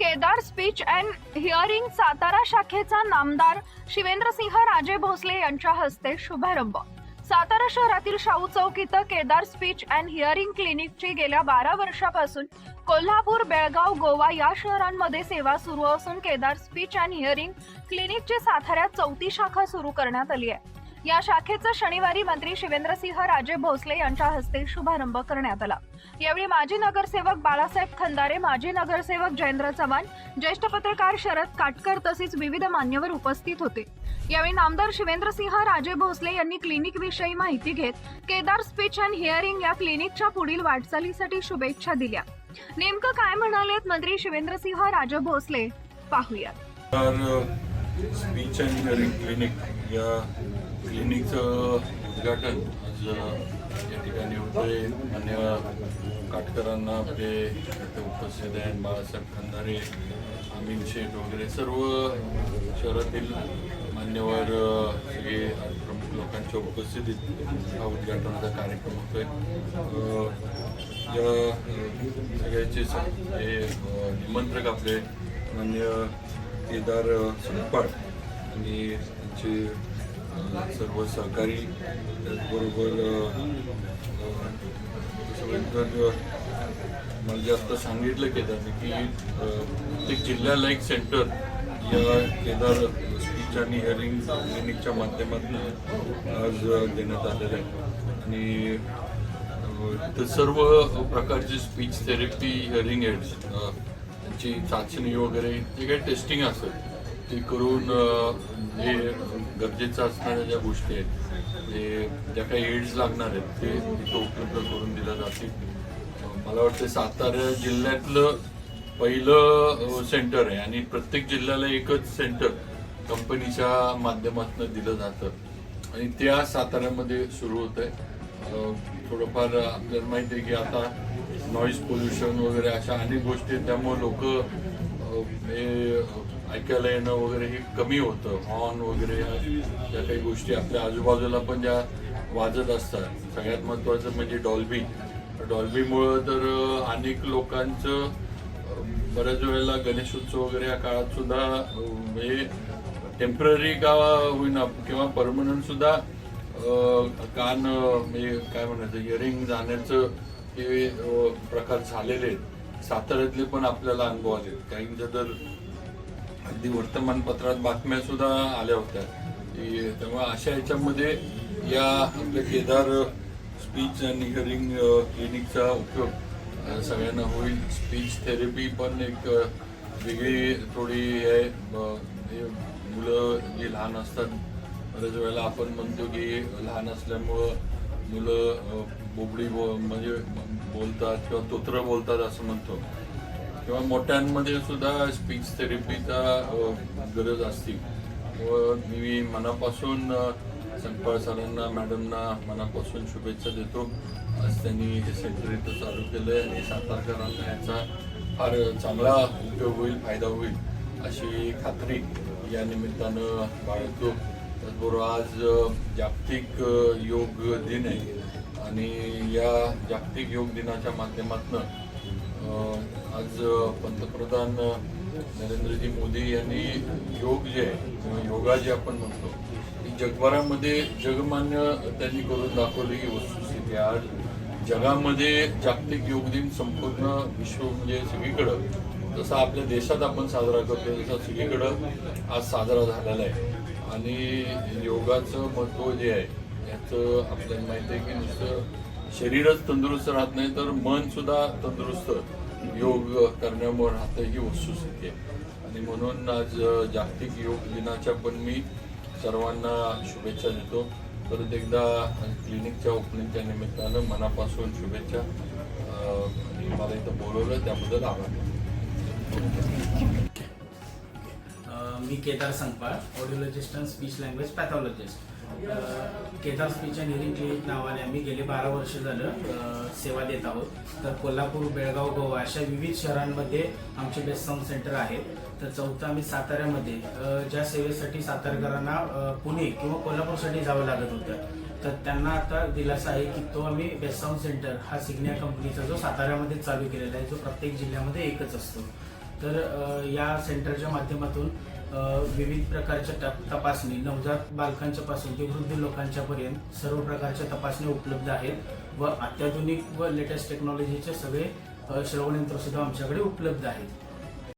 Kedar speech and hearing Satara शाखेचा नामदार शिवेंद्रसिंह राजे भोसले यांच्या हस्ते शुभारंभ. सातारा शहरातील शाहू चौक इथं केदार स्पीच अँड हिअरिंग क्लिनिकची गेल्या बारा वर्षापासून कोल्हापूर बेळगाव गोवा या शहरांमध्ये सेवा सुरू असून केदार स्पीच अँड हिअरिंग क्लिनिकची साताऱ्यात चौथी शाखा सुरू करण्यात आली आहे. या शाखेचा शनिवारी मंत्री शिवेंद्रसिंह राजे भोसले यांच्या हस्ते शुभारंभ करण्यात आला. यावेळी माजी नगरसेवक बाळासाहेब खंदारे माजी नगरसेवक जयेंद्र चव्हाण ज्येष्ठ पत्रकार शरद काटकर तसेच विविध मान्यवर उपस्थित होते. यावेळी नामदार शिवेंद्रसिंह राजे भोसले यांनी क्लिनिक विषयी माहिती घेत केदार स्पीच अँड हिअरिंग या क्लिनिकच्या पुढील वाटचालीसाठी शुभेच्छा दिल्या. नेमकं काय म्हणालेत मंत्री शिवेंद्रसिंह राजे भोसले? पाहूयात. स्पीच अँड हिअरिंग क्लिनिक या क्लिनिकचं उद्घाटन आज या ठिकाणी होतंय. मान्य काटकरांना आपले ते उपस्थित आहेत बाळासाहेब खंदारे अमिन शेठ वगैरे. सर्व शहरातील मान्यवर सगळे प्रमुख लोकांच्या उपस्थितीत हा उद्घाटनाचा कार्यक्रम होतोय. आहे सगळ्याचे हे निमंत्रक आपले मान्य केदार संपाड आणि त्यांचे सर्व सहकारी त्याचबरोबर अ, मला जास्त सांगितलं केदारने की प्रत्येक जिल्ह्याला एक सेंटर या केदार स्पीच आणि हिअरिंग क्लिनिकच्या माध्यमातून आज देण्यात आलेलं आहे. आणि सर्व प्रकारची स्पीच थेरपी हिअरिंग एड्स त्यांची चाचणी वगैरे जे काही टेस्टिंग असेल ते करून जे गरजेचं असणाऱ्या ज्या गोष्टी आहेत जे ज्या काही एड्स लागणार आहेत ते तिथं उपलब्ध करून दिल्या जातील. मला वाटतं सातारा जिल्ह्यातलं पहिलं सेंटर आहे आणि प्रत्येक जिल्ह्याला एकच सेंटर कंपनीच्या माध्यमातून दिलं जातं. आणि त्या साताऱ्यामध्ये सुरू होत आहे. थोडंफार आपल्याला माहिती आहे की आता नॉईज पोल्युशन वगैरे अशा अनेक गोष्टी आहेत त्यामुळे लोक हे ऐकायला येणं वगैरे हे कमी होतं. हॉर्न वगैरे ह्या ज्या काही गोष्टी आपल्या आजूबाजूला पण ज्या वाजत असतात. सगळ्यात महत्त्वाचं म्हणजे डॉल्बी डॉल्बीमुळं तर अनेक लोकांचं बऱ्याच वेळेला गणेशोत्सव वगैरे या काळात सुद्धा हे टेंपररी का होईना किंवा परमनंट सुद्धा कान म्हणजे काय म्हणायचं इयरिंग जाण्याचं हे प्रकार झालेले आहेत. साताऱ्यातले पण आपल्याला अनुभव आले काहींचं तर अगदी वर्तमानपत्रात बातम्या सुद्धा आल्या होत्या. की तेव्हा अशा ह्याच्यामध्ये या आपल्या केदार स्पीच आणि हिअरिंग क्लिनिकचा उपयोग सगळ्यांना होईल. स्पीच थेरपी पण एक वेगळी थोडी आहे हे मुलं जी लहान असतात बऱ्याच वेळेला आपण म्हणतो की लहान असल्यामुळं मुलं बोबडी बो म्हणजे बोलतात किंवा तोत्र बोलतात असं म्हणतो. किंवा मोठ्यांमध्ये सुद्धा स्पीच थेरपीचा गरज असते. व मी मनापासून अ, संकपाळ सरांना मॅडमना मनापासून शुभेच्छा देतो. आज त्यांनी हे सेंटर इथं चालू केलं आहे आणि सातारकरांना याचा फार चांगला उपयोग होईल फायदा होईल अशी खात्री या निमित्तानं बाळगतो. त्याचबरोबर आज जागतिक योग दिन आहे. आणि या जागतिक योग दिनाच्या माध्यमातून आज पंतप्रधान नरेंद्रजी मोदी यांनी योग जे आहे किंवा योगा जे आपण म्हणतो ती जगभरामध्ये जगमान्य त्यांनी करून दाखवली ही वस्तुस्थिती आहे. आज जगामध्ये जागतिक योग दिन संपूर्ण विश्व म्हणजे सगळीकडं जसं आपल्या देशात आपण साजरा करतो तसा सगळीकडं आज साजरा झालेला आहे आणि योगाचं महत्त्व जे आहे याचं आपल्याला माहिती आहे की नुसतं शरीरच तंदुरुस्त राहत नाही तर मन सुद्धा तंदुरुस्त योग करण्यामुळे राहतं ही वस्तुस्थिती आहे. आणि म्हणून आज जागतिक योग दिनाच्या पण मी सर्वांना शुभेच्छा देतो. परत एकदा क्लिनिकच्या ओपनिंगच्या निमित्तानं मनापासून शुभेच्छा. आणि मला इथं बोलवलं त्याबद्दल आभार. मी Kedar Sangpal audiologist and speech language pathologist a, Kedar clinic नावाने आम्ही गेले बारा वर्ष झालं सेवा देत आहोत. तर कोल्हापूर बेळगाव गोवा अशा विविध शहरांमध्ये आमचे बेस्ट साऊंड सेंटर आहेत. तर चौथं आम्ही साताऱ्यामध्ये ज्या सेवेसाठी सातारकरांना पुणे किंवा कोल्हापूरसाठी जावं लागत होतं. तर त्यांना आता दिलासा आहे की तो आम्ही बेस्ट साऊंड सेंटर हा सिग्निया कंपनीचा जो साताऱ्यामध्ये चालू केलेला आहे जो प्रत्येक जिल्ह्यामध्ये एकच असतो. तर या सेंटरच्या माध्यमातून विविध प्रकारच्या तपासणी नवजात बालकांच्या पासून ते वृद्ध लोकांच्या पर्यंत सर्व प्रकारच्या तपासणी उपलब्ध आहेत व अत्याधुनिक व लेटेस्ट टेक्नॉलॉजीचे सगळे श्रवण यंत्र सुद्धा आमच्याकडे उपलब्ध आहेत.